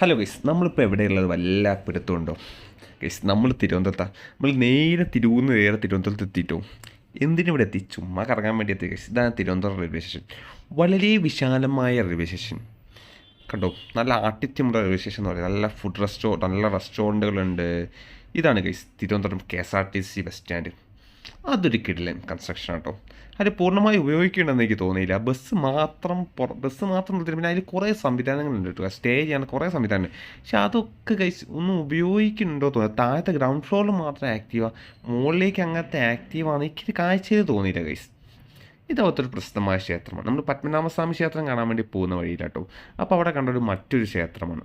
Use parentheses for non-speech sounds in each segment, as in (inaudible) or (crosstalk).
Hello guys നമ്മളിപ്പോൾ എവിടെയുള്ളത്? വല്ല പിടുത്തമുണ്ടോ guys നമ്മൾ തിരുവനന്തപുരത്താണ് നമ്മൾ നേരെ തിരുവന്ന് നേരെ തിരുവനന്തപുരത്ത് എത്തിയിട്ടോ എന്തിനിവിടെ എത്തി? ചുമ്മാ കറങ്ങാൻ വേണ്ടി എത്തി ഗൈസ് ഇതാണ് തിരുവനന്തപുരം റെയിൽവേ സ്റ്റേഷൻ വളരെ വിശാലമായ റെയിൽവേ സ്റ്റേഷൻ കണ്ടോ? നല്ല ആട്ടിത്യമുള്ള റെയിൽവേ സ്റ്റേഷൻ എന്ന് പറയുന്നത്. നല്ല ഫുഡ് റെസ്റ്റോ നല്ല റെസ്റ്റോറന്റുകളുണ്ട് ഇതാണ് guys Thiruvananthapuram K S R T C bus stand അതൊരു കിടിലൻ കൺസ്ട്രക്ഷൻ കേട്ടോ അത് പൂർണമായി ഉപയോഗിക്കണമെന്ന് എനിക്ക് തോന്നിയില്ല. ബസ് മാത്രം ബസ് മാത്രം നിർത്തിയിട്ട് പിന്നെ അതിൽ കുറേ സംവിധാനങ്ങളുണ്ട് കേട്ടോ. സ്റ്റേ ചെയ്യാൻ കുറേ സംവിധാനം പക്ഷെ അതൊക്കെ കഴിച്ച് ഒന്നും ഉപയോഗിക്കുന്നുണ്ടോ തോന്നുന്നു താഴത്തെ ഗ്രൗണ്ട് ഫ്ലോറിൽ മാത്രം ആക്റ്റീവാണ് മുകളിലേക്ക് അങ്ങനത്തെ ആക്റ്റീവാണ് എനിക്കൊരു കാഴ്ചയിൽ തോന്നിയില്ല കൈസ് ഇതവത്തൊരു പ്രസിദ്ധമായ ക്ഷേത്രമാണ്. നമ്മൾ പത്മനാഭസ്വാമി ക്ഷേത്രം കാണാൻ വേണ്ടി പോകുന്ന വഴിയിലാട്ടോ. അപ്പോൾ അവിടെ കണ്ടൊരു മറ്റൊരു ക്ഷേത്രമാണ്.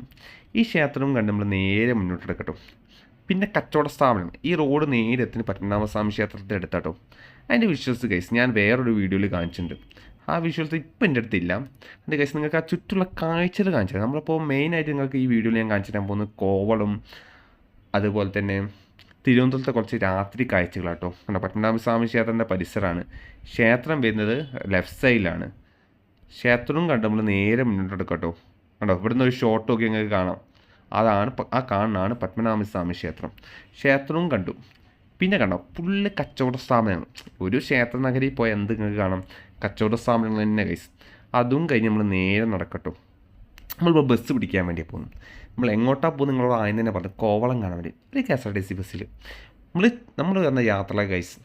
ഈ ക്ഷേത്രവും കണ്ട് നമ്മൾ നേരെ മുന്നോട്ടെടുക്കട്ടോ. പിന്നെ കച്ചവട സ്ഥാപനം. ഈ റോഡ് നേരെ എത്തിന് പത്മനാഭസ്വാമി ക്ഷേത്രത്തിന്റെ അടുത്താട്ടോ അതിന്റെ വിഷ്വൽസ് ഗൈസ് ഞാൻ വേറൊരു വീഡിയോയിൽ കാണിച്ചിട്ടുണ്ട്. ആ വിഷ്വൽസ് ഇപ്പം എന്റെ അടുത്തില്ല എന്റെ ഗൈസ് നിങ്ങൾക്ക് ആ ചുറ്റുള്ള കാഴ്ചകൾ കാണിച്ചത് നമ്മളിപ്പോൾ മെയിനായിട്ട് നിങ്ങൾക്ക് ഈ വീഡിയോയിൽ ഞാൻ കാണിച്ചു തരാൻ പോകുന്നത് കോവളം അതുപോലെ തന്നെ തിരുവനന്തപുരത്തെ കുറച്ച് രാത്രി കാഴ്ചകളാട്ടോ. കണ്ടോ? പത്മനാഭസ്വാമി ക്ഷേത്രത്തിന്റെ പരിസരമാണ്. ക്ഷേത്രം വരുന്നത് ലെഫ്റ്റ് സൈഡിലാണ് ക്ഷേത്രവും കണ്ട്? നമ്മൾ നേരെ മുന്നോട്ട് കേട്ടോ കണ്ടോ? ഇവിടുന്ന് ഒരു ഷോട്ട് ഒക്കെ നിങ്ങൾക്ക് കാണാം. അതാണ് ആ കാണുന്നതാണ് പത്മനാഭസ്വാമി ക്ഷേത്രം. ക്ഷേത്രവും കണ്ടു. പിന്നെ കണ്ടോ? ഫുള്ള് കച്ചവട സ്ഥാപനങ്ങൾ. ഒരു ക്ഷേത്ര നഗരിയിൽ പോയാൽ എന്ത് നിങ്ങൾക്ക് കാണാം? കച്ചവട സ്ഥാപനങ്ങൾ തന്നെ കൈസ് അതും കഴിഞ്ഞ് നമ്മൾ നേരെ നടക്കട്ടോ. നമ്മളിപ്പോൾ ബസ് പിടിക്കാൻ വേണ്ടി പോകുന്നു നമ്മൾ എങ്ങോട്ടാണ് പോകുന്നത്? നിങ്ങളോട് ആദ്യം തന്നെ പറഞ്ഞു കോവളം കാണാൻ വേണ്ടി. ഒരു K S R T C ബസ്സിൽ നമ്മൾ നമ്മൾ വരുന്ന യാത്ര ഗൈസ്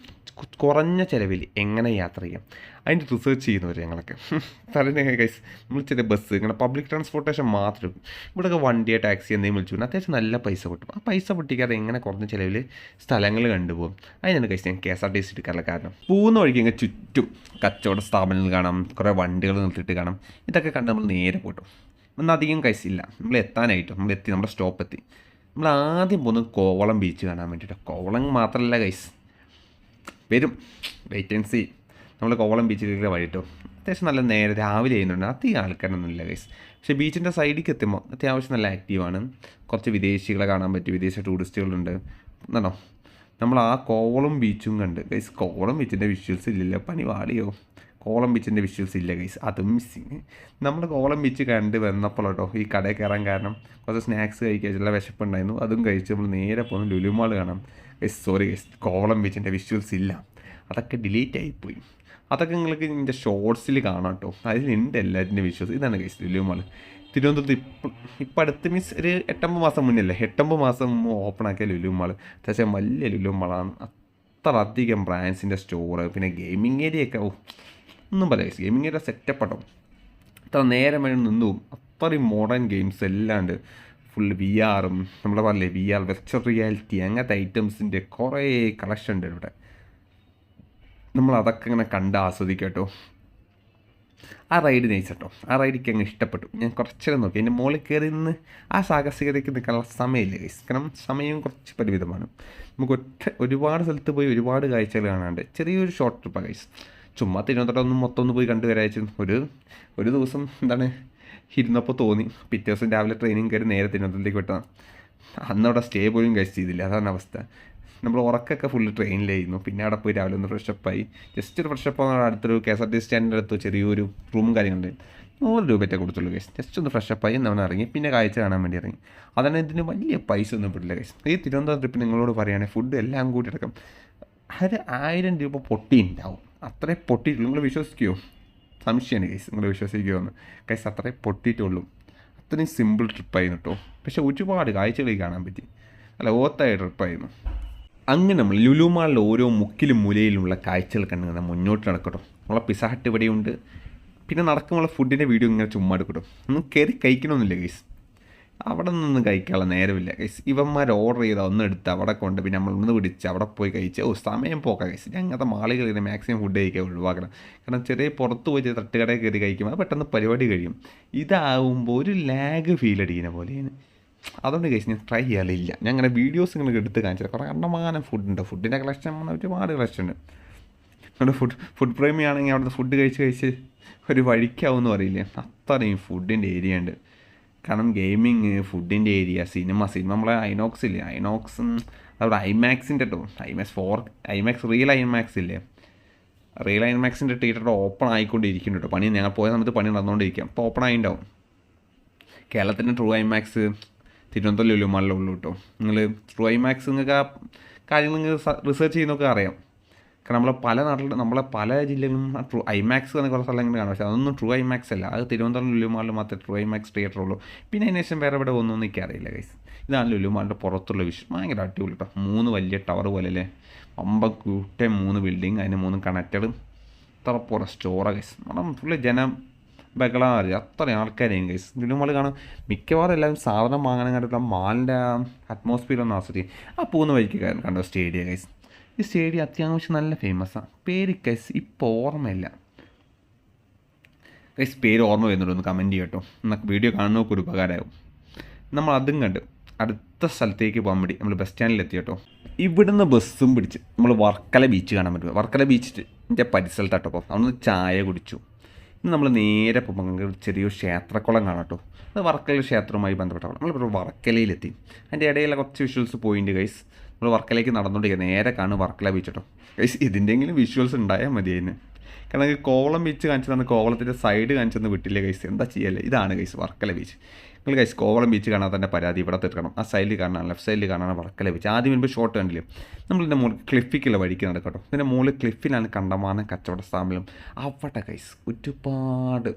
കുറഞ്ഞ ചിലവിൽ എങ്ങനെ യാത്ര ചെയ്യാം? അതിന്റെ റിസർച്ച് ചെയ്യുന്നവർ ഞങ്ങളൊക്കെ. (laughs) തലേന്ന് ഗൈസ് നമ്മൾ ചെറിയ ബസ് ഇങ്ങനെ പബ്ലിക് ട്രാൻസ്പോർട്ടേഷൻ മാത്രം ഇവിടെയൊക്കെ വണ്ടിയോ ടാക്സി എന്തെങ്കിലും വിളിച്ചു അത്യാവശ്യം നല്ല പൈസ കിട്ടും. ആ പൈസ പൊട്ടിക്കാതെ എങ്ങനെ കുറഞ്ഞ ചിലവിൽ സ്ഥലങ്ങൾ കണ്ടുപോകും? അതിനാണ് ഗൈസ് ഞാൻ K S R T C എടുക്കാനുള്ള കാരണം. പോകുന്ന വഴിക്ക് ഇങ്ങനെ ചുറ്റും കച്ചവട സ്ഥാപനങ്ങൾ കാണാം. കുറേ വണ്ടികൾ നിർത്തിയിട്ട് കാണാം. ഇതൊക്കെ കണ്ട് നമ്മൾ നേരെ പോട്ടോ ഒന്നധികം അധികം കഴിച്ചില്ല നമ്മൾ എത്താനായിട്ട് നമ്മൾ എത്തി നമ്മുടെ സ്റ്റോപ്പ് എത്തി. നമ്മൾ ആദ്യം പോകുന്നത് കോവളം ബീച്ച് കാണാൻ വേണ്ടിയിട്ട് കോവളം മാത്രമല്ല ഗൈസ് വരും. വെയിറ്റ് ആൻഡ് സി നമ്മൾ കോവളം ബീച്ചിലേക്ക് വഴിട്ടോ. അത്യാവശ്യം നല്ല നേരെ രാവിലെ ചെയ്യുന്നുണ്ട്. അധികം ആൾക്കാരൊന്നും ഇല്ല ഗൈസ് പക്ഷേ ബീച്ചിന്റെ സൈഡിലേക്ക് എത്തുമ്പോൾ അത്യാവശ്യം നല്ല ആക്റ്റീവാണ് കുറച്ച് വിദേശികളെ കാണാൻ പറ്റും. വിദേശ ടൂറിസ്റ്റുകളുണ്ട്. എന്നാണോ നമ്മൾ ആ കോവളം ബീച്ചും കണ്ട്. ഗൈസ് കോവളം ബീച്ചിന്റെ വിഷ്വൽസ് ഇല്ലല്ലോ. പണി വാളിയോ കോവളം ബീച്ചിന്റെ വിഷ്വൽസ് ഇല്ല ഗൈസ് അതും മിസ്സിങ് നമ്മൾ കോളം ബീച്ച് കണ്ട് വന്നപ്പോൾ കേട്ടോ ഈ കടയിൽ കയറാൻ കാരണം കുറച്ച് സ്നാക്സ് കഴിക്കുക ചില വിശപ്പുണ്ടായിരുന്നു. അതും കഴിച്ച് നമ്മൾ നേരെ പോകുന്ന ലുലുമാൾ കാണാം. ഗൈസ് സോറി ഗൈസ് കോളം ബീച്ചിന്റെ വിഷ്വൽസ് ഇല്ല. അതൊക്കെ ഡിലീറ്റ് ആയിപ്പോയി. അതൊക്കെ നിങ്ങൾക്ക് ഇതിന്റെ ഷോർട്സിൽ കാണാം കേട്ടോ അതിലുണ്ട് എല്ലാത്തിന്റെ വിഷ്വൽസ് ഇതാണ് ഗൈസ് ലുലുമാൾ തിരുവനന്തപുരത്ത് ഇപ്പം ഇപ്പം അടുത്ത് മീൻസ് ഒരു എട്ടൊമ്പത് മാസം മുന്നേ അല്ലേ എട്ടൊമ്പത് മാസം ഓപ്പൺ ആക്കിയ ലുലുമാൾ അത്യാവശ്യം വലിയ ലുലുമാളാണ് അത്ര അധികം ബ്രാൻഡ്സിന്റെ സ്റ്റോറ് പിന്നെ ഗെയിമിംഗ് ഏരിയ ഒക്കെ ഒന്നും പറയാം ഗെയിമിങ്ങിന്റെ സെറ്റപ്പ് ആട്ടോ ഇത്ര നേരം വേണം നിന്നും. അത്രയും മോഡേൺ ഗെയിംസ് എല്ലാം ഉണ്ട് ഫുൾ വി ആറും നമ്മൾ പറഞ്ഞില്ലേ വി ആർ വെർച്വൽ റിയാലിറ്റി അങ്ങനത്തെ ഐറ്റംസിന്റെ കുറേ കളക്ഷൻ ഉണ്ട് ഇവിടെ. നമ്മൾ അതൊക്കെ ഇങ്ങനെ കണ്ട് ആസ്വദിക്കാം കേട്ടോ. ആ റൈഡ് നയിച്ചു കേട്ടോ ആ റൈഡിക്ക് അങ്ങ് ഇഷ്ടപ്പെട്ടു. ഞാൻ കുറച്ചേരം നോക്കി. എന്റെ മുകളിൽ കയറി നിന്ന് ആ സാഹസികതയ്ക്ക് നിൽക്കാനുള്ള സമയമില്ല കാരണം സമയം കുറച്ച് പരിമിതമാണ്. നമുക്ക് ഒറ്റ ഒരുപാട് സ്ഥലത്ത് പോയി ഒരുപാട് കാഴ്ചകൾ കാണാണ്ട് ചെറിയൊരു ഷോർട്ട് ട്രിപ്പാണ് ഗൈസ് ചുമ്മാ തിരുവനന്തപുരം ഒന്നും മൊത്തം ഒന്ന് പോയി കണ്ടു വരാച്ചു. ഒരു ഒരു ദിവസം എന്താണ് ഇരുന്നപ്പോൾ തോന്നി. പിറ്റേ ദിവസം രാവിലെ ട്രെയിനിങ് കയറി നേരെ തിരുവനന്തപുരത്തേക്ക് വിട്ടതാണ് അന്ന് അവിടെ സ്റ്റേ പോലും കഴിച്ച് ചെയ്തില്ല. അതാണ് അവസ്ഥ. നമ്മൾ ഉറക്കൊക്കെ ഫുള്ള് ട്രെയിനിലായിരുന്നു പിന്നെ അവിടെ പോയി രാവിലെ ഒന്ന് ഫ്രഷപ്പായി ജസ്റ്റ് ഒരു ഫ്രഷപ്പ് ആണ് അടുത്തൊരു കെ എസ് ആർ ടി സ്റ്റാൻഡിന്റെ അടുത്ത് ചെറിയൊരു റൂമും കാര്യങ്ങളുണ്ടായിരുന്നു നൂറ് രൂപയൊക്കെ കൊടുത്തുള്ളൂ കേസ് ജസ്റ്റ് ഒന്ന് ഫ്രഷപ്പായി നമ്മൾ ഇറങ്ങി. പിന്നെ കാഴ്ച കാണാൻ വേണ്ടി ഇറങ്ങി. അതാണ് ഇതിന് വലിയ പൈസ ഒന്നും പെടില്ല കേസ് ഈ തിരുവനന്തപുരം ട്രിപ്പ് നിങ്ങളോട് പറയുകയാണെങ്കിൽ ഫുഡ് എല്ലാം കൂടി അടക്കം. ഒരു ആയിരം രൂപ പൊട്ടി ഉണ്ടാവും അത്രേ പൊട്ടിയിട്ടുള്ളൂ നിങ്ങൾ വിശ്വസിക്കുമോ സംശയമാണ് കൈസ് നിങ്ങൾ വിശ്വസിക്കുമോ എന്ന് കേസ് അത്രേ പൊട്ടിയിട്ടുള്ളൂ. അത്രയും സിമ്പിൾ ട്രിപ്പായിരുന്നു കേട്ടോ പക്ഷേ ഒരുപാട് കാഴ്ചകൾ കാണാൻ പറ്റി. അല്ല ഓത്തായ ട്രിപ്പായിരുന്നു അങ്ങനെ നമ്മൾ ലുലുമാളിലെ ഓരോ മുക്കിലും മൂലയിലുമുള്ള കാഴ്ചകൾ കണ്ട് നമ്മൾ മുന്നോട്ട് നടക്കട്ടോ. നമ്മളെ പിസ ഹട്ട് ഇവിടെയുണ്ട്. പിന്നെ നടക്കുമ്പോൾ ഫുഡിന്റെ വീഡിയോ ഇങ്ങനെ ചുമ്മാ എടുക്കട്ടോ. ഒന്നും കയറി കഴിക്കണമെന്നില്ല ഗൈസ് അവിടെ നിന്ന് കഴിക്കാനുള്ള നേരമില്ല കൈസ് ഇവന്മാർ ഓർഡർ ചെയ്ത ഒന്ന് എടുത്ത് അവിടെ കൊണ്ട് പിന്നെ നമ്മൾ ഒന്ന് പിടിച്ച് അവിടെ പോയി കഴിച്ച്. ഓ സമയം പോക്കാം ഗൈസ് അങ്ങനത്തെ മാളികൾ ഇങ്ങനെ മാക്സിമം ഫുഡ് കഴിക്കാൻ ഒഴിവാക്കണം. കാരണം ചെറിയ പുറത്ത് പോയി തട്ടുകടയിൽ കയറി കഴിക്കുമ്പോൾ പെട്ടെന്ന് പരിപാടി കഴിയും. ഇതാവുമ്പോൾ ഒരു ലാഗ് ഫീൽ അടിക്കുന്ന പോലെയാണ്. അതുകൊണ്ട് കഴിച്ച് ഞാൻ ട്രൈ ചെയ്യാറില്ല. ഞാൻ അങ്ങനെ വീഡിയോസ് ഇങ്ങനെ എടുത്ത് കാണിച്ചത്. കുറേ കണ്ടമാനം ഫുഡുണ്ട് ഫുഡിന്റെ കളക്ഷൻ ഒരുപാട് കളക്ഷൻ ഉണ്ട്. നമ്മുടെ ഫുഡ് ഫുഡ് പ്രേമിയാണെങ്കിൽ അവിടുത്തെ ഫുഡ് കഴിച്ച് കഴിച്ച് ഒരു വഴിക്കാവുമെന്ന് പറയില്ലേ? അത്രയും ഫുഡിന്റെ ഏരിയ ഉണ്ട്. കാരണം ഗെയിമിങ് ഫുഡിന്റെ ഏരിയ സിനിമ സിനിമ നമ്മളെ ഐനോക്സ് ഇല്ലേ? ഐനോക്സ് അതവിടെ ഐമാക്സിന്റെ കേട്ടോ IMAX four IMAX real IMAX ഇല്ലേ? റിയൽ ഐമാക്സിന്റെ തിയേറ്റർ ഓപ്പൺ ആയിക്കൊണ്ടിരിക്കുന്നുണ്ട് കേട്ടോ പണി ഞങ്ങൾ പോയ സമയത്ത് പണി നടന്നുകൊണ്ടിരിക്കാം അപ്പോൾ ഓപ്പൺ ആയിണ്ടാവും. കേരളത്തിന്റെ ട്രൂ ഐമാക്സ് തിരുവനന്തപുരം ലുലുമാളിലേ ഉള്ളൂ കേട്ടോ നിങ്ങൾ ട്രൂ ഐമാക്സ് നിങ്ങൾക്ക് ആ കാര്യങ്ങൾ നിങ്ങൾ റിസർച്ച് ചെയ്യുന്നൊക്കെ അറിയാം. കാരണം നമ്മളെ പല നാട്ടിൽ നമ്മളെ പല ജില്ലകളിലും ട്രൂ ഐമാക്സ് എന്ന കുറേ സ്ഥലങ്ങൾ കാണും. പക്ഷേ അതൊന്നും ട്രൂ ഐമാക്സ് അല്ല. അത് തിരുവനന്തപുരം ലുലുമാളിൽ മാത്രമേ ട്രൂ ഐമാക്സ് തിയേറ്റർ ഉള്ളൂ. പിന്നെ അതിന് ശേഷം വേറെ എവിടെ ഒന്നും നിൽക്കാറില്ല ഗൈസ് ഇതാണ് ലുലുമാളിന്റെ പുറത്തുള്ള വിഷയം ഭയങ്കര അടിപൊളി കേട്ടോ മൂന്ന് വലിയ ടവർ പോലെ അല്ലേ അമ്പ കൂട്ടെ മൂന്ന് ബിൽഡിങ് അതിന് മൂന്ന് കണക്റ്റഡ് ഇത്ര പോലെ സ്റ്റോറാണ് ഗൈസ് നമ്മുടെ ഫുള്ള് ജനം ബഹളം അറിയാം അത്രയും ആൾക്കാരെയും ഗൈസ് ലുലുമാൾ കാണും. മിക്കവാറും എല്ലാവരും സാധനം വാങ്ങാനും കണ്ടിട്ടുള്ള മാളിന്റെ അറ്റ്മോസ്ഫിയർ ഒന്ന് ആസ്വദിക്കും. ആ പോകുന്ന വഴിക്ക് കണ്ടോ സ്റ്റേഡിയ ഗൈസ് ഈ സ്റ്റേഡിയം അത്യാവശ്യം നല്ല ഫേമസാണ് പേര് കൈസ് ഇപ്പോൾ ഓർമ്മയില്ല. കൈസ് പേര് ഓർമ്മ വരുന്നുണ്ട്. ഒന്ന് കമന്റ് ചെയ്യട്ടോ. എന്നാൽ വീഡിയോ കാണുന്നവർക്ക് ഒരു ഉപകാരമാകും നമ്മൾ അതും കണ്ട് അടുത്ത സ്ഥലത്തേക്ക് പോകാൻ വേണ്ടി നമ്മൾ ബസ് സ്റ്റാൻഡിൽ എത്തി കേട്ടോ ഇവിടുന്ന് ബസ്സും പിടിച്ച് നമ്മൾ വർക്കല ബീച്ച് കാണാൻ പറ്റും. വർക്കല ബീച്ചിന്റെ പരിസരത്താട്ടോ അപ്പോൾ നിന്ന് ചായ കുടിച്ചു. ഇന്ന് നമ്മൾ നേരെ പോകുമ്പോൾ ചെറിയൊരു ക്ഷേത്രക്കുളം കാണാം കേട്ടോ അത് വർക്കല ക്ഷേത്രവുമായി ബന്ധപ്പെട്ട നമ്മൾ വർക്കലയിലെത്തി. അതിന്റെ ഇടയിലെ കുറച്ച് വിഷ്വൽസ് പോയിന്റ് ഗൈസ് നമ്മൾ വർക്കലേക്ക് നടന്നുകൊണ്ടിരിക്കുക നേരെ കാണും വർക്കല ബീച്ച് കേട്ടോ ഇതിന്റെങ്കിലും വിഷ്വൽസ് ഉണ്ടായാൽ മതി അതിന്. കാരണം കോവളം ബീച്ച് കാണിച്ചു തന്ന കോവളത്തിന്റെ സൈഡ് കാണിച്ചു വിട്ടില്ല കൈസ് എന്താ ചെയ്യല്ലേ ഇതാണ് കൈസ് വർക്കല ബീച്ച് നിങ്ങൾ കൈസ് കോവളം ബീച്ച് കാണാൻ തന്നെ പരാതി ഇവിടെ തീർക്കണം. ആ സൈഡിൽ കാണാൻ ലെഫ്റ്റ് സൈഡിൽ കാണാൻ വർക്കല ബീച്ച് ആദ്യം മുൻപ് ഷോർട്ട് കണ്ടില്ലേ? നമ്മളിതിന്റെ മുകളിൽ ക്ലിഫിക്കുള്ള വഴിക്ക് നടക്കട്ടോ. ഇതിന്റെ മുകളിൽ ക്ലിഫിലാണ് കണ്ടമാനം കച്ചവട സ്ഥാപനം. അവിടെ കൈസ് ഒരുപാട്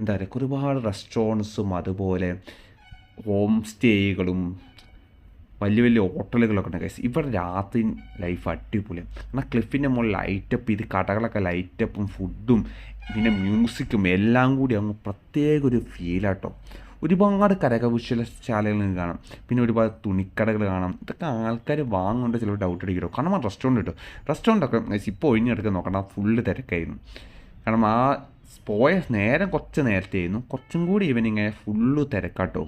എന്താ പറയുക ഒരുപാട് റെസ്റ്റോറൻസും അതുപോലെ ഹോം സ്റ്റേകളും വലിയ വലിയ ഹോട്ടലുകളൊക്കെ ഉണ്ട് ഗൈസ് ഇവിടെ രാത്രി ലൈഫ് അടിപൊളിയാണ് കാരണം ക്ലിഫിന്റെ മുകളിൽ ലൈറ്റപ്പ് ഇത് കടകളൊക്കെ ലൈറ്റപ്പും ഫുഡും പിന്നെ മ്യൂസിക്കും എല്ലാം കൂടി അങ്ങ് പ്രത്യേക ഒരു ഫീലാട്ടോ ഒരുപാട് കരകൗശലശാലകൾ നിങ്ങൾക്ക് കാണാം. പിന്നെ ഒരുപാട് തുണിക്കടകൾ കാണാം. ഇതൊക്കെ ആൾക്കാർ വാങ്ങുന്നുണ്ട് ചിലർ ഡൗട്ട് അടിക്കട്ടോ കാരണം ആ റെസ്റ്റോറന്റ് കിട്ടും റെസ്റ്റോറന്റൊക്കെ ഇപ്പോൾ ഒഴിഞ്ഞെടുക്കാൻ നോക്കണം ഫുള്ള് തിരക്കായിരുന്നു. കാരണം ആ പോയ നേരം കുറച്ച് നേരത്തെ ആയിരുന്നു കുറച്ചും കൂടി ഈവനിങ് ആയ ഫുള്ള് തിരക്കാട്ടോ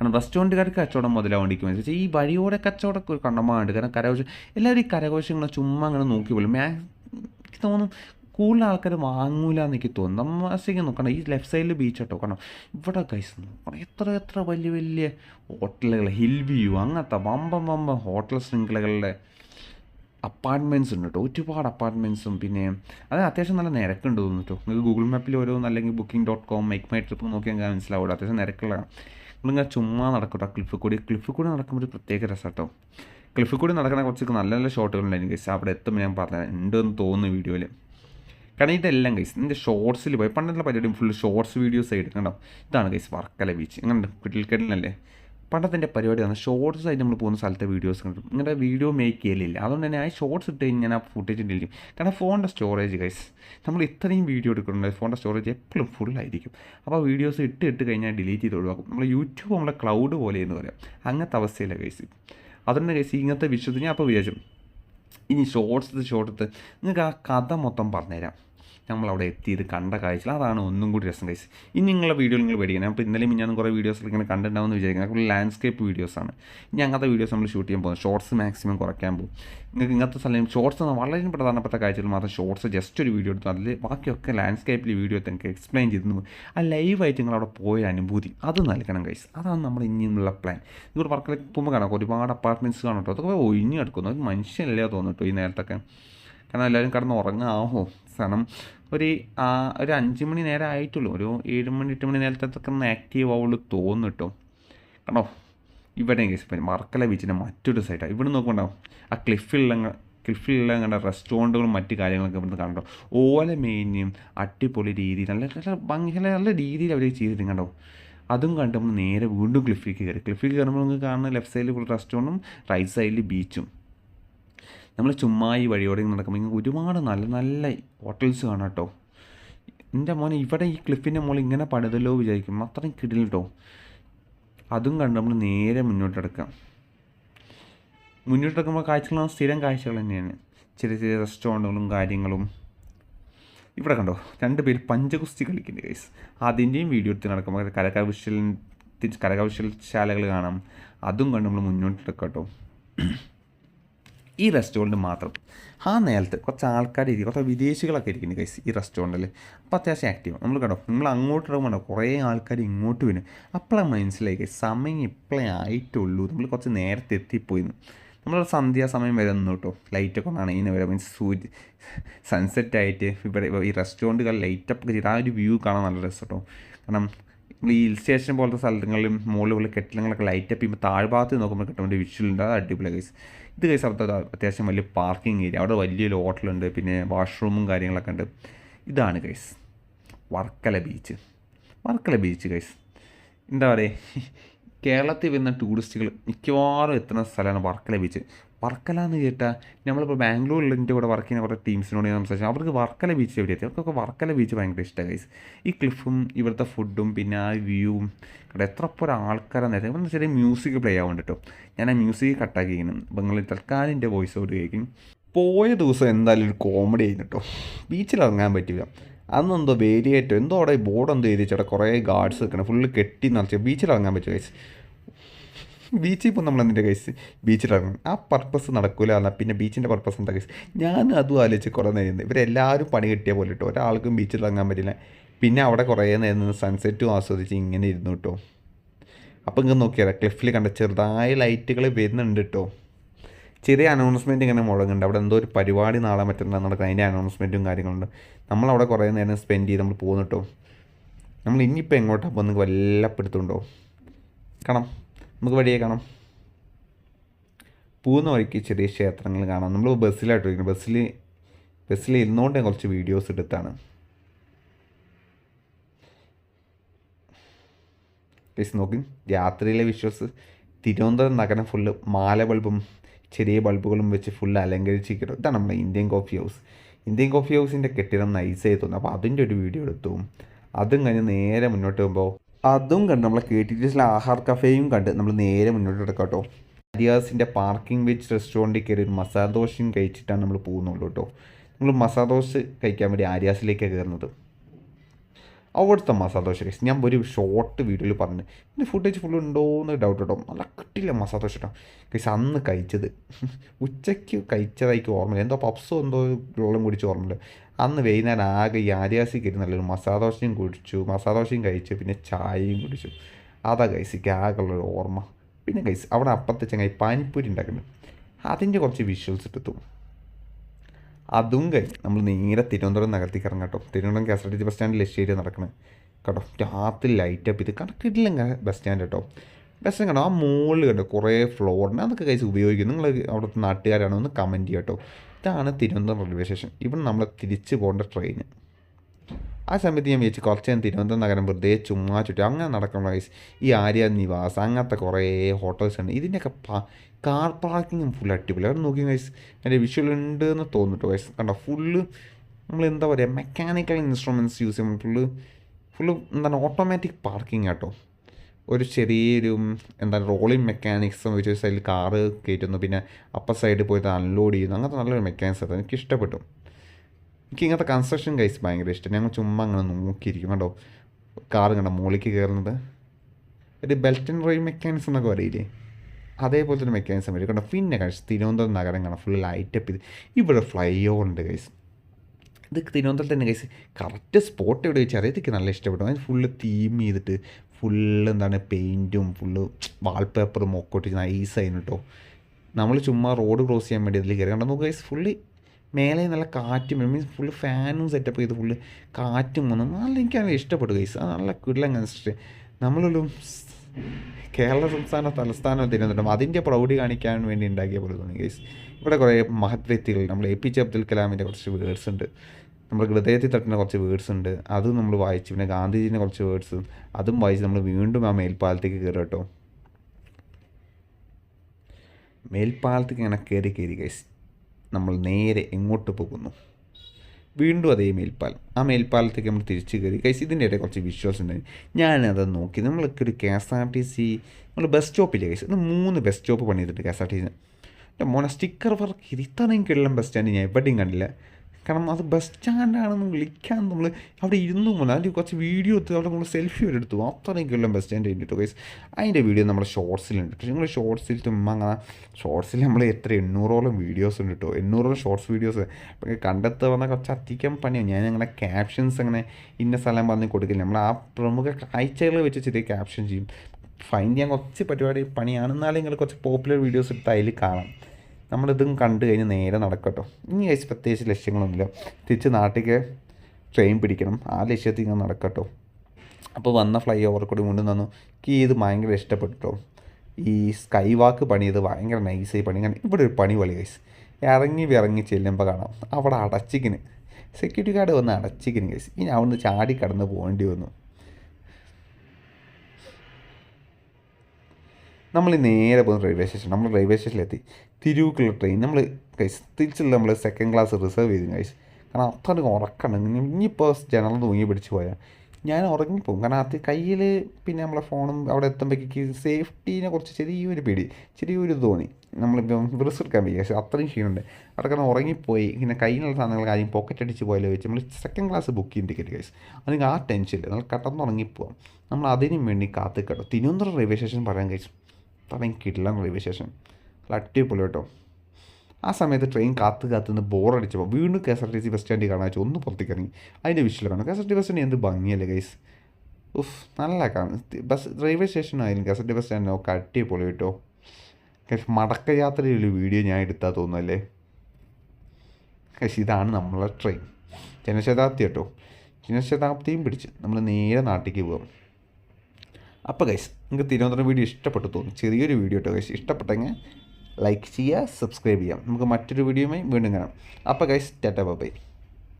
കാരണം റെസ്റ്റോറന്റുകാർക്ക് കച്ചവടം മുതലാവേണ്ടിക്കും. വെച്ചാൽ ഈ വഴിയോടെ കച്ചവടമൊക്കെ ഒരു കണ്ടമാണ്ട് കാരണം കരകൗശം എല്ലാവരും ഈ കരകൗശങ്ങൾ ചുമ്മാ അങ്ങനെ നോക്കി പോലും. മാ എനിക്ക് തോന്നും കൂടുതൽ ആൾക്കാർ വാങ്ങൂല എന്ന് എനിക്ക് തോന്നുന്നു. നമ്മശരിക്കും നോക്കണം. ഈ ലെഫ്റ്റ് സൈഡിൽ ബീച്ച് കേട്ടോ കാരണം ഇവിടെ കൈസ് നോക്കണം. എത്ര എത്ര വലിയ വലിയ ഹോട്ടലുകൾ ഹിൽ വ്യൂ അങ്ങനത്തെ വമ്പം വമ്പം ഹോട്ടൽ ശൃംഖലകളുടെ അപ്പാർട്ട്മെന്റ്സ് ഉണ്ട് കേട്ടോ ഒരുപാട് അപ്പാർട്ട്മെന്റ്സും പിന്നെ അത് അത്യാവശ്യം നല്ല നിരക്കുണ്ട് തോന്നുന്നു കേട്ടോ നിങ്ങൾക്ക് ഗൂഗിൾ മാപ്പിൽ ഓരോന്ന് അല്ലെങ്കിൽ booking dot com make my trip നോക്കിയാൽ മനസ്സിലാവുള്ളൂ. അത്യാവശ്യം നിരക്കുള്ളതാണ്. നിങ്ങളിങ്ങനെ ചുമ്മാ നടക്കട്ടോ. ക്ലിഫ് കൂടി ക്ലിഫ് കൂടി നടക്കുമ്പോൾ ഒരു പ്രത്യേക രസം കേട്ടോ ക്ലിഫ് കൂടി നടക്കുന്ന കുറച്ച് നല്ല നല്ല ഷോട്ടുകളുണ്ടായിരുന്നു ഗൈസ് അവിടെ എത്തുമ്പോൾ ഞാൻ പറഞ്ഞത് ഉണ്ടെന്ന് തോന്നുന്നു വീഡിയോയിൽ കാരണം ഇതെല്ലാം ഗൈസ് എന്റെ ഷോർട്സിൽ പോയി പണ്ടുള്ള പരിപാടി ഫുൾ ഷോർട്സ് വീഡിയോസ് ആയിട്ട് കണ്ടോ ഇതാണ് ഗൈസ് വർക്കല ബീച്ച് ഇങ്ങനെ കുട്ടിൽക്കെട്ടിലല്ലേ? പണ്ടത്തെ പരിപാടിയാണ് ഷോർട്സ് ആയിട്ട് നമ്മൾ പോകുന്ന സ്ഥലത്തെ വീഡിയോസ് കണ്ടു ഇങ്ങനെ വീഡിയോ മേക്ക് ചെയ്യലില്ല. അതുകൊണ്ട് തന്നെ ആ ഷോർട്സ് ഇട്ട് കഴിഞ്ഞാൽ ആ ഫുട്ടേജ് ഇട്ടിരിക്കും കാരണം ഫോണിന്റെ സ്റ്റോറേജ് ഗൈസ് നമ്മൾ ഇത്രയും വീഡിയോ എടുക്കുന്നുണ്ട്. ഫോണിന്റെ സ്റ്റോറേജ് എപ്പോഴും ഫുള്ളായിരിക്കും അപ്പോൾ വീഡിയോസ് ഇട്ട് ഇട്ട് കഴിഞ്ഞാൽ ഡിലീറ്റ് ചെയ്ത് ഒഴിവാക്കും. നമ്മൾ യൂട്യൂബ് നമ്മളെ ക്ലൗഡ് പോലെ എന്ന് പറയാം. അങ്ങനത്തെ അവസ്ഥയില്ല ഗൈസ് അതുകൊണ്ട് ഗൈസ് ഇങ്ങനത്തെ വിശ്വസിച്ച് ഞാൻ അപ്പോൾ വിചാരിച്ചു. ഇനി ഷോർട്സ് ഷോർട്സ് നിങ്ങൾക്ക് ആ കഥ മൊത്തം പറഞ്ഞുതരാം. നമ്മളവിടെ എത്തിയത് കണ്ട കാഴ്ച അതാണ് ഒന്നും കൂടി രസം. കഴിച്ചത് ഇനി നിങ്ങളുടെ വീഡിയോ നിങ്ങൾ പേടിക്കണം അപ്പോൾ ഇന്നലെ ഞാൻ കുറേ വീഡിയോസ് ഇങ്ങനെ കണ്ടിട്ടുണ്ടാവുമെന്ന് വിചാരിക്കുന്നത് ഫുൾ ലാൻഡ്സ്കേപ്പ് വീഡിയോസാണ് ഇനി അങ്ങനത്തെ വീഡിയോസ് നമ്മൾ ഷൂട്ട് ചെയ്യാൻ പോകും ഷോർട്സ് മാക്സിമം കുറയ്ക്കാൻ പോകും. നിങ്ങൾക്ക് ഇങ്ങനത്തെ സ്ഥലം ഷോർട്സ് വളരെ പ്രധാനപ്പെട്ട കാഴ്ചകൾ മാത്രം ഷോർട്സ് ജസ്റ്റ് ഒരു വീഡിയോ എടുത്തു. അതിൽ ബാക്കിയൊക്കെ ലാൻഡ്സ്കേപ്പിൽ വീഡിയോ നിങ്ങൾക്ക് എക്സ്പ്ലെയിൻ ചെയ്തു ആ ലൈവായിട്ട് നിങ്ങൾ അവിടെ പോയ അനുഭൂതി അത് നൽകണം കഴിച്ച് അതാണ് നമ്മൾ ഇനിയുള്ള പ്ലാൻ നിങ്ങൾ വർക്കിലേക്ക് പോകുമ്പോൾ കാണാം. ഒരുപാട് അപ്പാർട്ട്മെന്റ്സ് കാണും കേട്ടോ. അതൊക്കെ ഒഴിഞ്ഞു കിടക്കുന്നു. മനുഷ്യനല്ലേ തോന്നുന്നു ഈ നേരത്തൊക്കെ. കാരണം എല്ലാവരും കിടന്ന് ഉറങ്ങാവോ? കാരണം ഒരു ഒരു അഞ്ച് മണി നേരം ആയിട്ടുള്ളൂ. ഒരു ഏഴ് മണി എട്ട് മണി നേരത്തെ ഒന്ന് ആക്റ്റീവ് ആവുള്ളൂ തോന്നുന്നു കേട്ടോ കണ്ടോ? ഇവിടെ കേസ് മറക്കല ബീച്ചിന്റെ മറ്റൊരു സൈഡാണ് ഇവിടെ നോക്കുന്നുണ്ടാവും ആ ക്ലിഫിലുള്ള ക്ലിഫിലുള്ള കണ്ട റെസ്റ്റോറന്റുകളും മറ്റു കാര്യങ്ങളൊക്കെ ഇവിടുന്ന് കണ്ടോ ഓല മേഞ്ഞും അടിപൊളി രീതിയിൽ നല്ല നല്ല ഭംഗി നല്ല രീതിയിൽ അവർ ചെയ്തിട്ടുണ്ട് കണ്ടോ? അതും കണ്ട് നമ്മൾ നേരെ വീണ്ടും ക്ലിഫിലേക്ക് കയറി ക്ലിഫിൽ കയറുമ്പോൾ നമുക്ക് കാണുന്ന ലെഫ്റ്റ് സൈഡിൽ ഫുൾ റെസ്റ്റോറന്റും റൈറ്റ് സൈഡിൽ ബീച്ചും നമ്മൾ ചുമ്മാ ഈ വഴിയോടെ നടക്കുമ്പോൾ ഇങ്ങനെ ഒരുപാട് നല്ല നല്ല ഹോട്ടൽസ് കാണാം കേട്ടോ. എന്റെ മോനെ ഇവിടെ ഈ ക്ലിഫിന്റെ മോളിൽ ഇങ്ങനെ പണിതല്ലോ വിചാരിക്കും അത്രയും കിടിൽ കേട്ടോ. അതും കണ്ട് നമ്മൾ നേരെ മുന്നോട്ട് മുന്നോട്ടെടുക്കാം മുന്നോട്ടെടുക്കുമ്പോൾ കാഴ്ചകളാണ് സ്ഥിരം കാഴ്ചകൾ തന്നെയാണ്. ചെറിയ ചെറിയ റെസ്റ്റോറന്റുകളും കാര്യങ്ങളും. ഇവിടെ കണ്ടോ രണ്ട് പേര് പഞ്ചകുസ്തി കളിക്കുന്നുണ്ട് ഗൈസ് അതിന്റെയും വീഡിയോ എടുത്ത് നടക്കുമ്പോൾ കരകൗശലത്തിന്റെ കരകൗശലശാലകൾ കാണാം. അതും കണ്ട് നമ്മൾ മുന്നോട്ട് എടുക്കാം കേട്ടോ. ഈ റെസ്റ്റോറന്റ് മാത്രം. ആ നേരത്തെ കുറച്ച് ആൾക്കാർ ഇരിക്കും. കുറച്ച് വിദേശികളൊക്കെ ഇരിക്കുന്നു കൈസ് ഈ റെസ്റ്റോറന്റിൽ അപ്പോൾ അത്യാവശ്യം ആക്റ്റീവ് നമ്മൾ കണ്ടോ? നമ്മൾ അങ്ങോട്ട് ഇറങ്ങുമ്പോൾ കുറേ ആൾക്കാർ ഇങ്ങോട്ട് വരും. അപ്പോഴാണ് മനസ്സിലായി സമയം ഇപ്പോഴേ ആയിട്ടുള്ളൂ. നമ്മൾ കുറച്ച് നേരത്തെ എത്തിപ്പോയിന്ന്. നമ്മൾ സന്ധ്യാസമയം വരെ നിന്നു കേട്ടോ ലൈറ്റൊക്കെ ഇതിന് വരെ. മീൻസ് സൂര്യ സൺസെറ്റ് ആയിട്ട് ഇവിടെ ഈ റെസ്റ്റോറന്റുകൾ ലൈറ്റപ്പ് ചെയ്ത് ആ ഒരു വ്യൂ കാണാൻ നല്ല രസം കേട്ടോ കാരണം ഈ ഹിൽ സ്റ്റേഷൻ പോലത്തെ സ്ഥലങ്ങളിലും മുകളിൽ പോലെ കെട്ടിടങ്ങളൊക്കെ ലൈറ്റ് അപ്പ് ചെയ്യുമ്പോൾ താഴ്ഭാഗത്ത് നോക്കുമ്പോൾ ഒരു വിഷ്വൽ ഉണ്ട്. അത് അടിപൊളി ഗൈസ് ഇത് ഗൈസ് അവിടുത്തെ അത്യാവശ്യം വലിയ പാർക്കിംഗ് ഏരിയ അവിടെ വലിയൊരു ഹോട്ടലുണ്ട് പിന്നെ വാഷ്റൂമും കാര്യങ്ങളൊക്കെ ഉണ്ട്. ഇതാണ് guys Varkala beach Varkala beach guys എന്താ പറയുക കേരളത്തിൽ വരുന്ന ടൂറിസ്റ്റുകൾ മിക്കവാറും എത്തുന്ന സ്ഥലമാണ് വർക്കല ബീച്ച് വർക്കല എന്ന് കേട്ടാൽ നമ്മളിപ്പോൾ ബാംഗ്ലൂരിൽ എന്റെ കൂടെ വർക്ക് ചെയ്യുന്ന കുറേ ടീംസിനോട് ഞാൻ സംസാരിച്ചു. അവർക്ക് വർക്കല ബീച്ച് എവിടെ എത്തി അവർക്കൊക്കെ വർക്കല ബീച്ച് ഭയങ്കര ഇഷ്ടമാണ് ഗൈസ് ഈ ക്ലിഫും ഇവിടുത്തെ ഫുഡും പിന്നെ ആ വ്യൂവും ഇവിടെ എത്ര പോലെ ആൾക്കാരെന്ന് നേരത്തെ. ഇവിടെ ചെറിയ മ്യൂസിക് പ്ലേ ആവുന്നുണ്ട് ഞാൻ ആ മ്യൂസിക് കട്ടാക്കി ഇങ്ങനെ ബംഗളിൽ തൽക്കാലം എന്റെ വോയിസ് ഓട് കേൾക്കും പോയ ദിവസം എന്തായാലും ഒരു കോമഡി ആയിരുന്നു കേട്ടോ. ബീച്ചിൽ ഇറങ്ങാൻ പറ്റില്ല. അന്ന് എന്തോ വേരിയേറ്റോ എന്തോ അവിടെ ബോർഡ് എന്തോ എഴുതി ചേട്ടാ കുറേ ഗാർഡ്സ് നിൽക്കണം. ഫുള്ള് കെട്ടി നിറച്ച്. ബീച്ചിൽ ഇറങ്ങാൻ പറ്റും ഗൈസ് ബീച്ചിൽ പോകും നമ്മൾ കൈസ് ബീച്ചിൽ ഇറങ്ങും ആ പർപ്പസ് നടക്കില്ല എന്നാൽ പിന്നെ ബീച്ചിന്റെ പർപ്പസ് എന്താ കൈസ് ഞാൻ അതും ആലോചിച്ച് കുറേ നേരം ഇവരെല്ലാവരും പണി കിട്ടിയ പോലെ കേട്ടോ ഒരാൾക്കും ബീച്ചിൽ ഇറങ്ങാൻ പറ്റില്ല. പിന്നെ അവിടെ കുറേ നേരം സൺസെറ്റും ആസ്വദിച്ച് ഇങ്ങനെ ഇരുന്നു കേട്ടോ അപ്പം ഇങ്ങനെ നോക്കിയാൽ ക്ലിഫിൽ കണ്ട ചെറുതായ ലൈറ്റുകൾ വരുന്നുണ്ട് കേട്ടോ ചെറിയ അനൗൺസ്മെന്റ് ഇങ്ങനെ മുഴങ്ങുന്നുണ്ട്. അവിടെ എന്തോ ഒരു പരിപാടി നാളെ മറ്റന്നാൾ നടക്കുന്ന അതിന്റെ അനൗൺസ്മെന്റും കാര്യങ്ങളുണ്ട്. നമ്മളവിടെ കുറേ നേരം സ്പെൻഡ് ചെയ്ത് നമ്മൾ പോകുന്നു കേട്ടോ നമ്മൾ ഇനിയിപ്പോൾ എങ്ങോട്ടാണ് പോകുന്നത് വല്ലപ്പെടുത്തുണ്ടോ? കാണാം. നമുക്ക് വഴിയെ കാണാം. പോകുന്ന വഴിക്ക് ചെറിയ ക്ഷേത്രങ്ങൾ കാണാം. നമ്മൾ ബസ്സിലായിട്ട് ഇരിക്കുന്നത്. ബസ്സിൽ ബസ്സിൽ ഇരുന്നുകൊണ്ട് ഞാൻ കുറച്ച് വീഡിയോസ് എടുത്താണ്. പ്ലീസ് നോക്കി. രാത്രിയിലെ വിഷ്വൽസ് തിരുവനന്തപുരം നഗരം ഫുള്ള് മാല ബൾബും ചെറിയ ബൾബുകളും വെച്ച് ഫുള്ള് അലങ്കരിച്ചിരിക്കണം ഇതാണ് നമ്മുടെ Indian coffee house Indian coffee ഹൗസിന്റെ കെട്ടിടം നൈസായി തോന്നുന്നു. അപ്പോൾ അതിന്റെ ഒരു വീഡിയോ എടുത്തു. അതും കഴിഞ്ഞ് നേരെ മുന്നോട്ട് പോകുമ്പോൾ അതും കണ്ട് നമ്മളെ കെ ടി ടി ആഹാർ കഫേയും കണ്ട് നമ്മൾ നേരെ മുന്നോട്ട് എടുക്കാം കേട്ടോ. അഡിയാസിന്റെ പാർക്കിംഗ് വെച്ച് റെസ്റ്റോറന്റിൽ കയറി ഒരു മസാല ദോശയും കഴിച്ചിട്ടാണ് നമ്മൾ പോകുന്നുള്ളൂ കേട്ടോ. നമ്മൾ മസാല ദോശ കഴിക്കാൻ വേണ്ടി ആര്യാസിലേക്കാണ് കയറുന്നത്. അവിടുത്തെ മസാല ദോശ കഴിച്ചു ഞാൻ ഒരു ഷോർട്ട് വീഡിയോയിൽ പറഞ്ഞു ഇന്ന് ഫുട്ടേജ് ഫുൾ ഉണ്ടോയെന്ന് ഡൗട്ട് കേട്ടോ നല്ല കിട്ടില്ല മസാല ദോശ കേട്ടോ. കഴിച്ച് അന്ന് കഴിച്ചത് (laughs) ഉച്ചയ്ക്ക് കഴിച്ചതായിരിക്കും ഓർമ്മയില്ല. എന്തോ പപ്സോ എന്തോ വെള്ളം കുടിച്ച് ഓർമ്മയില്ല. അന്ന് വൈകുന്നേരം ആകെ ഈ ആര്യാസി കയറി നല്ലൊരു മസാല ദോശയും കുടിച്ചു മസാല ദോശയും കഴിച്ചു പിന്നെ ചായയും കുടിച്ചു. അതാ കഴിച്ചിക്ക് ആകെയുള്ളൊരു ഓർമ്മ. പിന്നെ കഴിച്ച് അവിടെ അപ്പത്തെ ചങ്ങായി പാനിപ്പൂരി ഉണ്ടാക്കുന്നുണ്ട്. അതിന്റെ കുറച്ച് വിഷ്വൽസ് എടുത്തു അതും കഴിഞ്ഞ് നമ്മൾ നേരെ തിരുവനന്തപുരം നഗരത്തിൽ ഇറങ്ങാം കേട്ടോ. Thiruvananthapuram K S R T C bus സ്റ്റാൻഡിൽ ലശ്ശേരി നടക്കുന്നത് കേട്ടോ രാത്രി ലൈറ്റ് അപ്പ് ഇത് കണക്കിട്ടില്ല ബസ് സ്റ്റാൻഡ് കേട്ടോ. ബസ് കണ്ടോ? ആ മുകളിൽ കണ്ടോ? കുറേ ഫ്ലോറിന് അതൊക്കെ കഴിച്ച് ഉപയോഗിക്കും. നിങ്ങൾ അവിടുത്തെ നാട്ടുകാരാണോ ഒന്ന് കമന്റ് ചെയ്യുക കേട്ടോ. ഇതാണ് തിരുവനന്തപുരം റെയിൽവേ സ്റ്റേഷൻ ഇവിടെ നമ്മൾ തിരിച്ച് പോകേണ്ട ട്രെയിൻ ആ സമയത്ത് ഞാൻ വിചാരിച്ചു കുറച്ച് ഞാൻ തിരുവനന്തപുരം നഗരം വെറുതെ ചുമ്മാ ചുറ്റും. അങ്ങനെ നടക്കുന്ന ഈ ആര്യ നിവാസ് അങ്ങനത്തെ കുറേ ഹോട്ടൽസ് ഉണ്ട്. ഇതിന്റെയൊക്കെ കാർ പാർക്കിങ്ങും ഫുൾ അടിപൊളി. അവിടെ നോക്കി ഗൈസ് അതിന്റെ വിഷ്വൽ ഉണ്ട് എന്ന് തോന്നിട്ടോ ഗൈസ് കണ്ടോ ഫുള്ള് നമ്മൾ എന്താ പറയുക മെക്കാനിക്കൽ ഇൻസ്ട്രുമെന്റ്സ് യൂസ് ചെയ്യുമ്പോൾ ഫുള്ള് ഫുള്ള് എന്താണ് ഓട്ടോമാറ്റിക് പാർക്കിംഗ് കേട്ടോ ഒരു ചെറിയൊരു എന്താണ് റോളിംഗ് മെക്കാനിക്സും വെച്ച് സൈഡിൽ കാറ് കയറ്റുന്നു പിന്നെ അപ്പർ സൈഡിൽ പോയിട്ട് അൺലോഡ് ചെയ്യുന്നു. അങ്ങനത്തെ നല്ലൊരു മെക്കാനിക്സ് ആയിരുന്നു എനിക്ക് ഇഷ്ടപ്പെട്ടു. എനിക്ക് ഇങ്ങനത്തെ കൺസ്ട്രക്ഷൻ ഗൈസ് ഭയങ്കര ഇഷ്ടം. ഞങ്ങൾ ചുമ്മാ അങ്ങനെ നോക്കിയിരിക്കും. കേട്ടോ കാറ് കണ്ടോ മുകളിലേക്ക് കയറുന്നത്. ഒരു ബെൽറ്റ് ആൻഡ് റോയിൽ മെക്കാനിക്സ് എന്നൊക്കെ പറയില്ലേ? അതേപോലത്തെ ഒരു മെക്കാനിസം വരും. കണ്ടോ? പിന്നെ കഴിച്ച് തിരുവനന്തപുരം നഗരം കാണാം ഫുൾ ലൈറ്റപ്പ് ചെയ്ത്. ഇവിടെ ഫ്ലൈ ഓവർ ഉണ്ട് കൈസ് ഇത് തിരുവനന്തപുരത്ത് തന്നെ കൈസ് കറക്റ്റ് സ്പോട്ട് എവിടെ വെച്ചാൽ ഇതൊക്കെ നല്ല ഇഷ്ടപ്പെട്ടു. അതിന് ഫുള്ള് തീം ചെയ്തിട്ട് ഫുള്ള് എന്താണ് പെയിന്റും ഫുള്ള് വാൾപേപ്പറും ഒക്കെ ഒട്ടിച്ച് നൈസായിരുന്നു കേട്ടോ. നമ്മൾ ചുമ്മാ റോഡ് ക്രോസ് ചെയ്യാൻ വേണ്ടി അതിൽ കയറി. കണ്ടോ? നോക്കുക കൈസ് ഫുള്ളി മേലെ നല്ല കാറ്റും മീൻസ് ഫുള്ള് ഫാനും സെറ്റപ്പ് ചെയ്ത് ഫുള്ള് കാറ്റും വന്നു നല്ല എനിക്ക് നല്ല ഇഷ്ടപ്പെട്ടു ഗൈസ് അത് നല്ല കിടലം കൺസ്ട്രക്ഷൻ നമ്മളൊരു കേരള സംസ്ഥാന തലസ്ഥാനം തിരുവനന്തപുരം. അതിന്റെ പ്രൗഢി കാണിക്കാൻ വേണ്ടി ഉണ്ടാക്കിയ പോലെ തോന്നി ഗൈസ് ഇവിടെ കുറേ മഹത് വ്യക്തികൾ നമ്മൾ എ പി ജെ അബ്ദുൽ കലാമിന്റെ കുറച്ച് വേർഡ്സ് ഉണ്ട്. നമ്മൾ ഹൃദയത്തിൽ തട്ടുന്ന കുറച്ച് വേർഡ്സ് ഉണ്ട്. അതും നമ്മൾ വായിച്ചു. പിന്നെ ഗാന്ധിജീന്റെ കുറച്ച് വേർഡ്സ് അതും വായിച്ച് നമ്മൾ വീണ്ടും ആ മേൽപ്പാലത്തേക്ക് കയറി കേട്ടോ. മേൽപ്പാലത്തേക്ക് ഇങ്ങനെ കയറി കയറി ഗൈസ് നമ്മൾ നേരെ എങ്ങോട്ട് പോകുന്നു? വീണ്ടും അതേ മേൽപ്പാലം. ആ മേൽപ്പാലത്തേക്ക് നമ്മൾ തിരിച്ചു കയറി. കൈസ് ഇതിന്റെ ഇടയിൽ കുറച്ച് വിഷ്വൽസ് ഉണ്ട് ഞാനത് നോക്കി. നമ്മളൊക്കെ ഒരു K S R T C നമ്മൾ ബസ് സ്റ്റോപ്പില്ലേ കൈസ് ഇന്ന് മൂന്ന് bus stop പണിതിട്ടുണ്ട് K S R T C മോനെ സ്റ്റിക്കർ വർക്ക് കിടലം ബസ് സ്റ്റാൻഡ് ഞാൻ എവിടെയും കണ്ടില്ല. കാരണം അത് ബസ് സ്റ്റാൻഡാണെന്ന് വിളിക്കാൻ നമ്മൾ അവിടെ ഇരുന്നു പോലെ അതിന്റെ കുറച്ച് വീഡിയോ എടുത്ത് അവിടെ നമ്മൾ സെൽഫി വരെ എടുത്തു. അത്രയും കിടലം ബസ് സ്റ്റാൻഡ് കഴിഞ്ഞിട്ട് ഗൈസ് അതിന്റെ വീഡിയോ നമ്മൾ ഷോർട്സിലുണ്ട് പക്ഷേ നിങ്ങൾ ഷോർട്സിൽ ചുമ്മാ അങ്ങനെ ഷോർട്സിൽ നമ്മൾ എത്ര എണ്ണൂറോളം വീഡിയോസ് ഉണ്ട് കേട്ടോ എണ്ണൂറോളം ഷോർട്സ് വീഡിയോസ് പക്ഷേ കണ്ടെത്തുക വന്ന കുറച്ച് അധികം പണിയാണ് ഞാൻ അങ്ങനെ ക്യാപ്ഷൻസ് അങ്ങനെ ഇന്ന സ്ഥലം പറഞ്ഞ് കൊടുക്കില്ല. നമ്മൾ ആ പ്രമുഖ കാഴ്ചകൾ വെച്ച് ചെറിയ ക്യാപ്ഷൻ ചെയ്യും. ഫൈൻ ചെയ്യാൻ കുറച്ച് പരിപാടി പണിയാണെന്നാലും നിങ്ങൾ കുറച്ച് പോപ്പുലർ വീഡിയോസ് എടുത്ത് അതിൽ കാണാം. നമ്മളിതും കണ്ടു കഴിഞ്ഞ് നേരെ നടക്കട്ടോ. ഇനി കഴിച്ച് പ്രത്യേകിച്ച് ലക്ഷ്യങ്ങളൊന്നുമില്ല. തിരിച്ച് നാട്ടിലേക്ക് ട്രെയിൻ പിടിക്കണം. ആ ലക്ഷ്യത്തിൽ ഇങ്ങനെ നടക്കട്ടോ. അപ്പോൾ വന്ന ഫ്ലൈ ഓവർ കൂടി മുന്നിൽ നിന്നു എനിക്ക് ഇത് ഭയങ്കര ഇഷ്ടപ്പെട്ടു ഈ സ്കൈ വാക്ക് പണിയത് ഭയങ്കര നൈസായി പണി. കാരണം ഇവിടെ ഒരു പണി പോലെ ഗൈസ് ഇറങ്ങി വിറങ്ങി ചെല്ലുമ്പോൾ കാണാം. അവിടെ അടച്ചിക്കിന്. സെക്യൂരിറ്റി ഗാർഡ് വന്ന് അടച്ചിക്കിന് ഗൈസ് ഇനി അവിടുന്ന് ചാടി കടന്ന് പോകേണ്ടി വന്നു. നമ്മൾ നേരെ പോകുന്ന റെയിൽവേ സ്റ്റേഷൻ നമ്മൾ റെയിൽവേ സ്റ്റേഷനിലെത്തി തിരൂക്കുള്ള ട്രെയിൻ നമ്മൾ കഴിച്ച് തിരിച്ചുള്ള നമ്മൾ സെക്കൻഡ് ക്ലാസ് റിസർവ് ചെയ്തു കഴിച്ച് കാരണം അത്രയും ഉറക്കണം. ഇനിയിപ്പോൾ ജനറൽ തൂങ്ങി പിടിച്ച് പോയാൽ ഞാൻ ഉറങ്ങിപ്പോകും. കാരണം അത് കയ്യിൽ പിന്നെ നമ്മളെ ഫോണും അവിടെ എത്തുമ്പോഴേക്ക് സേഫ്റ്റീനെ കുറിച്ച് ചെറിയൊരു പേടി ചെറിയൊരു തോന്നി നമ്മളിപ്പം റിസ്ക് എടുക്കാൻ വയ്യ. പക്ഷേ അത്രയും ക്ഷീണമുണ്ട്. അവിടെ കാരണം ഉറങ്ങിപ്പോയി. പിന്നെ കയ്യിലുള്ള സാധനങ്ങൾ കാര്യം പോക്കറ്റ് അടിച്ച് പോയാലോ വെച്ച് നമ്മൾ സെക്കൻഡ് ക്ലാസ് ബുക്ക് ചെയ്യും ടിക്കറ്റ് കേസ് അതിന് ആ ടെൻഷനില്ല നമ്മൾ കട്ടന്ന് കടന്നുറങ്ങിപ്പോവാം. നമ്മൾ അതിനും വേണ്ടി കാത്തു കേട്ടോ തിരുവനന്തപുരം റെയിൽവേ സ്റ്റേഷൻ പറയാൻ കഴിച്ചു പറയാൻ കിട്ടില്ല റെയിൽവേ സ്റ്റേഷൻ അടിപൊളി കേട്ടോ. ആ സമയത്ത് ട്രെയിൻ കാത്ത് കാത്തുനിന്ന് ബോറടിച്ചപ്പോൾ വീണ്ടും K S R T C bus സ്റ്റാൻഡിൽ കാണാൻ വെച്ചാൽ ഒന്ന് പുറത്തേക്ക് ഇറങ്ങി. അതിന്റെ വിഷയം കാണും K S R T bus stand എന്ത് ഭംഗിയല്ലേ ഗൈസ് ഉഫ് നല്ല കാണും bus railway സ്റ്റേഷനായാലും K S R T bus സ്റ്റാൻഡിനോ ഒക്കെ അടിപൊളി കേട്ടോ. മടക്ക യാത്രയിലൊരു വീഡിയോ ഞാൻ എടുത്താൽ തോന്നുന്നല്ലേ? പക്ഷേ ഇതാണ് നമ്മളെ ട്രെയിൻ ജനശതാബ്ദി കേട്ടോ. ജനശതാബ്ദിയും പിടിച്ച്. നമ്മൾ നേരെ നാട്ടിലേക്ക് പോകാം അപ്പോൾ ഗൈസ് നിങ്ങൾക്ക് തിരുവനന്തപുരം വീഡിയോ ഇഷ്ടപ്പെട്ടു തോന്നും. ചെറിയൊരു വീഡിയോ കേട്ടോ ഗൈസ് ഇഷ്ടപ്പെട്ടെങ്കിൽ ലൈക്ക് ചെയ്യുക സബ്സ്ക്രൈബ് ചെയ്യാം നമുക്ക് മറ്റൊരു വീഡിയോയുമായി വീണ്ടും കാണാം. അപ്പോൾ ഗൈസ് ടാറ്റ ബൈ